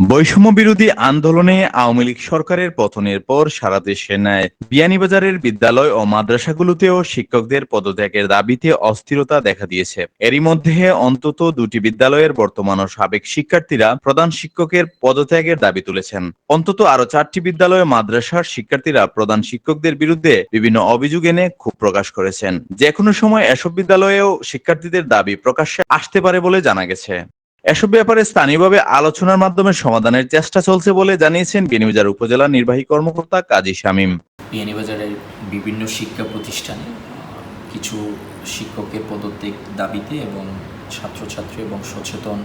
বৈষম্য বিরোধী আন্দোলনে আওয়ামী লীগ সরকারের পতনের পর সারা দেশে ন্যায় বিয়ানীবাজারের বিদ্যালয় ও মাদ্রাসাগুলোতেও শিক্ষকদের পদত্যাগের দাবিতে অস্থিরতা দেখা দিয়েছে। এরই মধ্যে অন্তত দুটি বিদ্যালয়ের বর্তমান ও সাবেক শিক্ষার্থীরা প্রধান শিক্ষকের পদত্যাগের দাবি তুলেছেন। অন্তত আরও চারটি বিদ্যালয়, মাদ্রাসার শিক্ষার্থীরা প্রধান শিক্ষকদের বিরুদ্ধে বিভিন্ন অভিযোগ এনে ক্ষোভ প্রকাশ করেছেন। যে কোনো সময় এসব বিদ্যালয়েও শিক্ষার্থীদের দাবি প্রকাশ্যে আসতে পারে বলে জানা গেছে। এসব ব্যাপারে স্থানীয়ভাবে আলোচনার মাধ্যমে সমাধানের চেষ্টা চলছে বলে জানিয়েছেন বিনিবাজার উপজেলা নির্বাহী কর্মকর্তা কাজী শামীম। বিয়ানীবাজারের বিভিন্ন শিক্ষা প্রতিষ্ঠানে কিছু শিক্ষকের পদত্যাগ দাবিতে এবং ছাত্রছাত্রী এবং সচেতন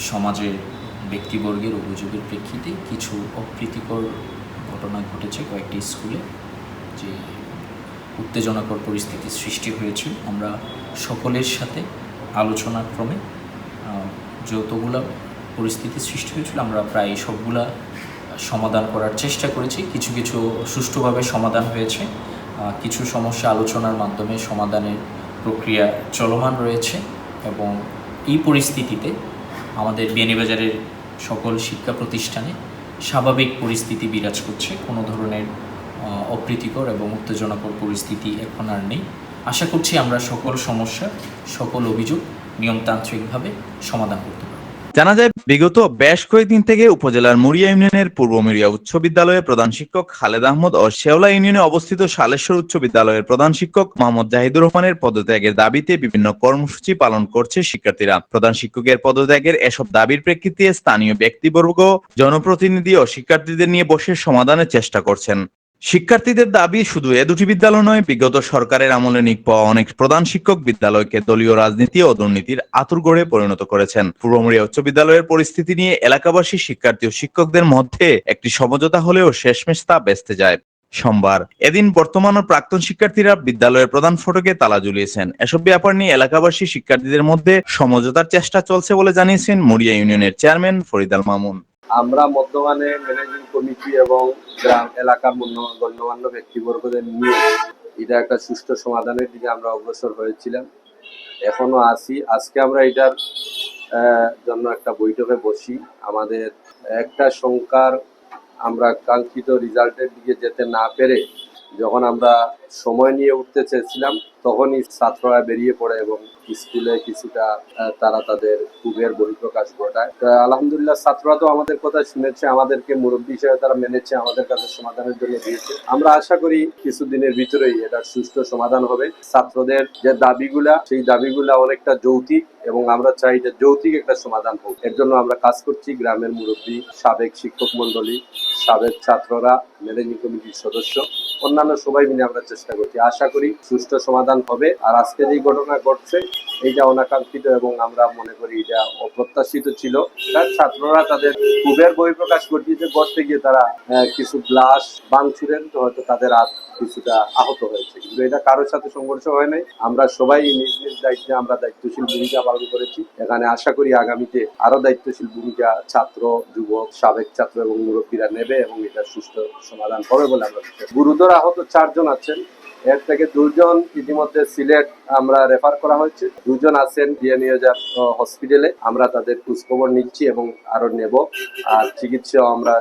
সমাজের ব্যক্তিবর্গের অভিযোগের প্রেক্ষিতে কিছু অপ্রীতিকর ঘটনা ঘটেছে কয়েকটি স্কুলে যে উত্তেজনাকর পরিস্থিতির সৃষ্টি হয়েছে। আমরা সকলের সাথে আলোচনার ক্রমে আহ, যতগুলা পরিস্থিতি সৃষ্টি হয়েছিল, আমরা প্রায় সবগুলা সমাধান করার চেষ্টা করেছি। কিছু কিছু সুষ্ঠুভাবে সমাধান হয়েছে। কিছু সমস্যা আলোচনার মাধ্যমে সমাধানের প্রক্রিয়া চলমান রয়েছে এবং এই পরিস্থিতিতে আমাদের বিয়ানীবাজারের সকল শিক্ষা প্রতিষ্ঠানে স্বাভাবিক পরিস্থিতি বিরাজ করছে। কোনো ধরনের অপ্রীতিকর এবং উত্তেজনাকর পরিস্থিতি এখন আর নেই। আশা করছি আমরা সকল সমস্যা সকল অভিযোগ নিয়মতান্ত্রিকভাবে সমাধান করতে পারব। জানা যায়, বিগত বেশ কয়েকদিন থেকে উপজেলার মুরিয়া ইউনিয়নের পূর্ব মুরিয়া উচ্চ বিদ্যালয়ের প্রধান শিক্ষক খালেদ আহমদ ও শেওলা ইউনিয়নে অবস্থিত সালেশ্বর উচ্চ বিদ্যালয়ের প্রধান শিক্ষক মোহাম্মদ জাহিদুর রহমানের পদত্যাগের দাবিতে বিভিন্ন কর্মসূচি পালন করছে শিক্ষার্থীরা। প্রধান শিক্ষকের পদত্যাগের এসব দাবির প্রেক্ষিতে স্থানীয় ব্যক্তিবর্গ, জনপ্রতিনিধি ও শিক্ষার্থীদের নিয়ে বসে সমাধানের চেষ্টা করছেন। শিক্ষার্থীদের দাবি, শুধু এ দুটি বিদ্যালয় নয়, বিগত সরকারের আমলে নিক পাওয়া অনেক প্রধান শিক্ষক বিদ্যালয়কে দলীয় রাজনীতি ও দুর্নীতির আতুরগড়ে পরিণত করেছেন। পূর্বমুড়িয়া উচ্চ বিদ্যালয়ের পরিস্থিতি নিয়ে এলাকাবাসী শিক্ষার্থী ও শিক্ষকদের মধ্যে একটি সমঝোতা হলেও শেষমেশ তা বেস্তে যায়। সোমবার এদিন বর্তমান ও প্রাক্তন শিক্ষার্থীরা বিদ্যালয়ের প্রধান ফটকে তালা ঝুলিয়েছেন। এসব ব্যাপার নিয়ে এলাকাবাসী শিক্ষার্থীদের মধ্যে সমঝোতার চেষ্টা চলছে বলে জানিয়েছেন মুড়িয়া ইউনিয়নের চেয়ারম্যান ফরিদাল মামুন। আমরা বর্তমানে ম্যানেজিং কমিটি এবং গ্রাম এলাকার মন্য- গণ্যমান্য ব্যক্তিবর্গদের নিয়ে এটা একটা সুষ্ঠু সমাধানের দিকে আমরা অগ্রসর হয়েছিলাম। এখনও আছি। আজকে আমরা এটার জন্য একটা বৈঠকে বসি। আমাদের একটা সংখ্যার আমরা কাঙ্ক্ষিত রেজাল্টের দিকে যেতে না পেরে যখন আমরা সময় নিয়ে উঠতে চেয়েছিলাম, তখনই ছাত্ররা বেরিয়ে পড়ে এবং স্কুলে কিছুটা তারা তাদের ক্ষোভের বহিঃপ্রকাশ ঘটায়। আলহামদুলিল্লাহ ছাত্ররা তো আমাদের কথা শুনেছে, আমাদেরকে মুরব্বী হিসেবে তারা মেনেছে, আমাদের কাছে সমাধানের জন্য দিয়েছে। আমরা আশা করি কিছুদিনের ভিতরেই এটার সুষ্ঠু সমাধান হবে। ছাত্রদের যে দাবিগুলা, সেই দাবিগুলা অনেকটা যৌতিক এবং আমরা চাই যে যৌতিক একটা সমাধান হোক। এর জন্য আমরা কাজ করছি গ্রামের মুরব্বী, সাবেক শিক্ষক মন্ডলী সাবেক ছাত্ররা ম্যানেজিং কমিটির সদস্য, অন্যান্য সবাই মিলে আমরা চেষ্টা করছি। আশা করি সুষ্ঠু সমাধান হবে। আর আজকে যে ঘটনা ঘটছে এইটা অনাকাঙ্ক্ষিত এবং আমরা মনে করি এটা অপ্রত্যাশিত ছিল, তার ছাত্ররা তাদের ক্ষোভের বহিঃপ্রকাশ ঘটিয়েছে। করতে গিয়ে তারা কিছু গ্লাস তো হয়তো তাদের হাত কিছুটা আহত হয়েছে। কিন্তু এটা কারোর সাথে সংঘর্ষ হয় নাই। আমরা সবাই নিজ নিজ দায়িত্বে, আমরা দায়িত্বশীল ভূমিকা পালন করেছি। এখানে আশা করি আগামীতে আরও দায়িত্বশীল ভূমিকা ছাত্র, যুবক, সাবেক ছাত্র এবং মুরব্বীরা নেবে এবং এটা সুস্থ সমাধান হবে বলে আমরা গুরুতর আহত চারজন আছেন। এর থেকে দুজন ইতিমধ্যে সিলেট আমরা রেফার করা হয়েছে। দুজন আছেন বিয়ানীবাজার হসপিটালে আমরা তাদের খোঁজখবর নিচ্ছি এবং আরও নেব। আর চিকিৎসা আমরা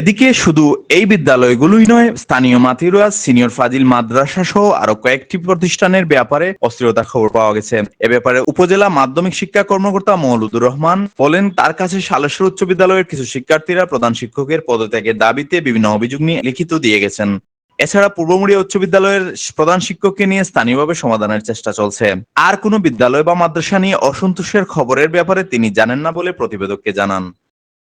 এদিকে শুধু এই বিদ্যালয়গুলোই নয়, স্থানীয় মাতিরুয়া, সিনিয়র ফাজিল মাদ্রাসা সহ আরও কয়েকটি প্রতিষ্ঠানের ব্যাপারে অস্থিরতার খবর পাওয়া গেছে। এ ব্যাপারে উপজেলা মাধ্যমিক শিক্ষা কর্মকর্তা মৌলুদুর রহমান বলেন, তার কাছে সালেশ্বর উচ্চ বিদ্যালয়ের কিছু শিক্ষার্থীরা প্রধান শিক্ষকের পদত্যাগের দাবিতে বিভিন্ন অভিযোগ নিয়ে লিখিত দিয়ে গেছেন। এছাড়া পূর্বমুড়িয়া উচ্চ বিদ্যালয়ের প্রধান শিক্ষককে নিয়ে স্থানীয়ভাবে সমাধানের চেষ্টা চলছে। আর কোনো বিদ্যালয় বা মাদ্রাসা নিয়ে অসন্তোষের খবরের ব্যাপারে তিনি জানেন না বলে প্রতিবেদককে জানান।